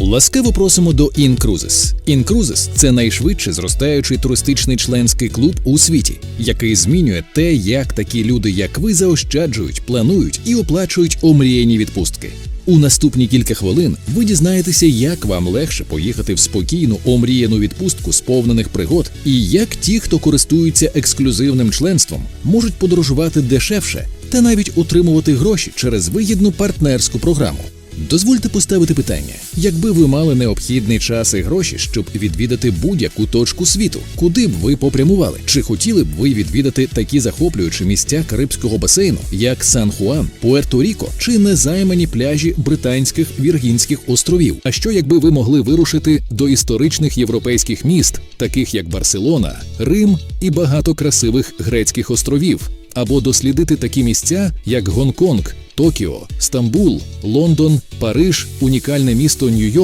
Ласкаво просимо до Incruises. Incruises – це найшвидше зростаючий туристичний членський клуб у світі, який змінює те, як такі люди, як ви, заощаджують, планують і оплачують омріяні відпустки. У наступні кілька хвилин ви дізнаєтеся, як вам легше поїхати в спокійну омріяну відпустку сповнених пригод, і як ті, хто користуються ексклюзивним членством, можуть подорожувати дешевше та навіть отримувати гроші через вигідну партнерську програму. Дозвольте поставити питання: якби ви мали необхідний час і гроші, щоб відвідати будь-яку точку світу, куди б ви попрямували? Чи хотіли б ви відвідати такі захоплюючі місця Карибського басейну, як Сан-Хуан, Пуерто-Ріко чи незаймані пляжі британських Віргінських островів? А що якби ви могли вирушити до історичних європейських міст, таких як Барселона, Рим і багато красивих грецьких островів? або дослідити такі місця, як Гонконг, Токіо, Стамбул, Лондон, Париж, унікальне місто Нью-Йорк,